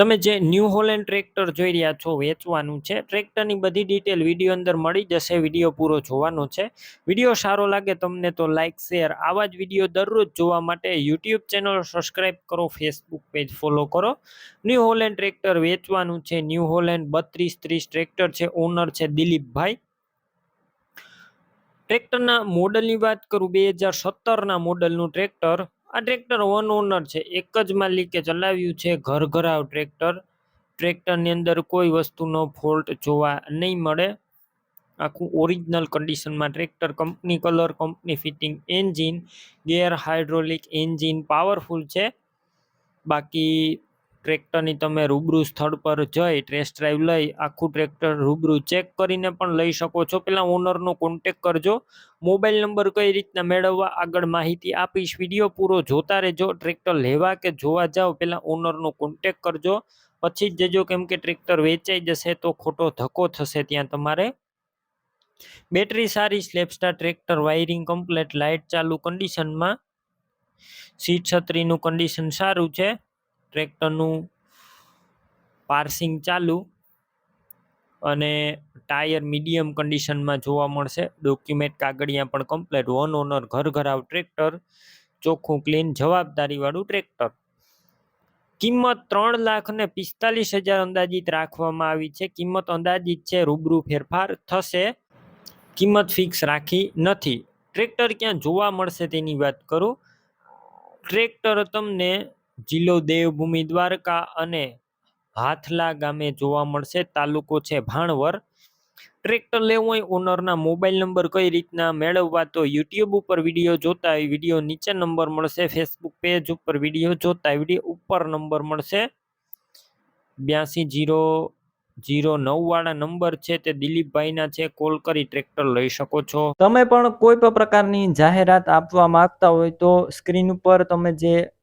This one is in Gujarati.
તમે જે ન્યૂ હોલેન્ડ ટ્રેક્ટર જોઈ રહ્યા છો, વેચવાનું છે. ટ્રેક્ટરની બધી ડિટેલ વીડિયો અંદર મળી જશે વીડિયો પૂરો જોવાનો છે. વીડિયો સારો લાગે તમને તો લાઇક શેર આવા જ વીડિયો દરરોજ જોવા માટે યુટ્યુબ ચેનલ સબસ્ક્રાઇબ કરો ફેસબુક પેજ ફોલો કરો. ન્યૂ હોલેન્ડ ટ્રેક્ટર વેચવાનું છે. ન્યૂ હોલેન્ડ બત્રીસ ત્રીસ ટ્રેક્ટર છે. ઓનર છે દિલીપભાઈ. ટ્રેક્ટરના મોડલની વાત કરું, બે હજાર સત્તરના મોડલનું ટ્રેક્ટર આ ટ્રેક્ટર વન ઓનર છે. એક જ માલિકે ચલાવ્યું છે. ઘર ઘરાવ ટ્રેક્ટર. ટ્રેક્ટરની અંદર કોઈ વસ્તુનો ફોલ્ટ જોવા નહીં મળે. આખું ઓરિજિનલ કન્ડિશનમાં tractor company colour company fitting engine gear hydraulic engine powerful છે. બાકી ટ્રેક્ટરની તમે રૂબરૂ સ્થળ પર જઈ ટેસ્ટ ડ્રાઈવ લઈ આખું ટ્રેક્ટર રૂબરૂ ચેક કરીને પણ લઈ શકો છો. પહેલાં ઓનરનો કોન્ટેક કરજો. મોબાઈલ નંબર કઈ રીતના મેળવવા આગળ માહિતી આપીશ. વીડિયો પૂરો જોતા રહેજો. ટ્રેક્ટર લેવા કે જોવા જાઓ પહેલાં ઓનરનો કોન્ટેક કરજો. પછી જ જજો કેમ કે ટ્રેક્ટર વેચાઈ જશે તો ખોટો ધક્કો થશે ત્યાં તમારે. બેટરી સારી સ્લેપસ્ટાર ટ્રેક્ટર વાયરિંગ કમ્પ્લેટ લાઇટ ચાલુ કન્ડિશનમાં સીટ છત્રીનું કન્ડિશન સારું છે. ટ્રેક્ટરનું પાર્સિંગ ચાલુ અને ટાયર મીડિયમ કન્ડિશનમાં જોવા મળશે. ડોક્યુમેન્ટ કાગળિયા પણ કમ્પ્લેટ. વન ઓનર ઘર ઘરાવ ટ્રેક્ટર, ચોખ્ખું ક્લીન જવાબદારીવાળું ટ્રેક્ટર. કિંમત ત્રણ લાખ ને પિસ્તાલીસ હજાર અંદાજિત રાખવામાં આવી છે. કિંમત અંદાજિત છે, રૂબરૂ ફેરફાર થશે. કિંમત ફિક્સ રાખી નથી. ટ્રેક્ટર ક્યાં જોવા મળશે તેની વાત કરું. ટ્રેક્ટર તમને જિલ્લો દેવભૂમિ દ્વારકા અને હાથલા ગામે જોવા મળશે. તાલુકો છે ભાણવર. ટ્રેક્ટર લેવું હોય ઓનરના મોબાઈલ નંબર કઈ રીતના મેળવવા તો યુટ્યુબ ઉપર વીડિયો જોતા હોય, વીડિયો નીચે નંબર મળશે. ફેસબુક પેજ ઉપર વીડિયો જોતા વીડિયો ઉપર નંબર મળશે. બ્યાસી જીરો જીરો નવ વાળા નંબર છે તે દિલીપભાઈના છે. કોલ કરી ટ્રેક્ટર લઈ શકો છો. તમે પણ કોઈ પણ પ્રકારની જાહેરાત આપવા માંગતા હોય તો સ્ક્રીન ઉપર તમે જે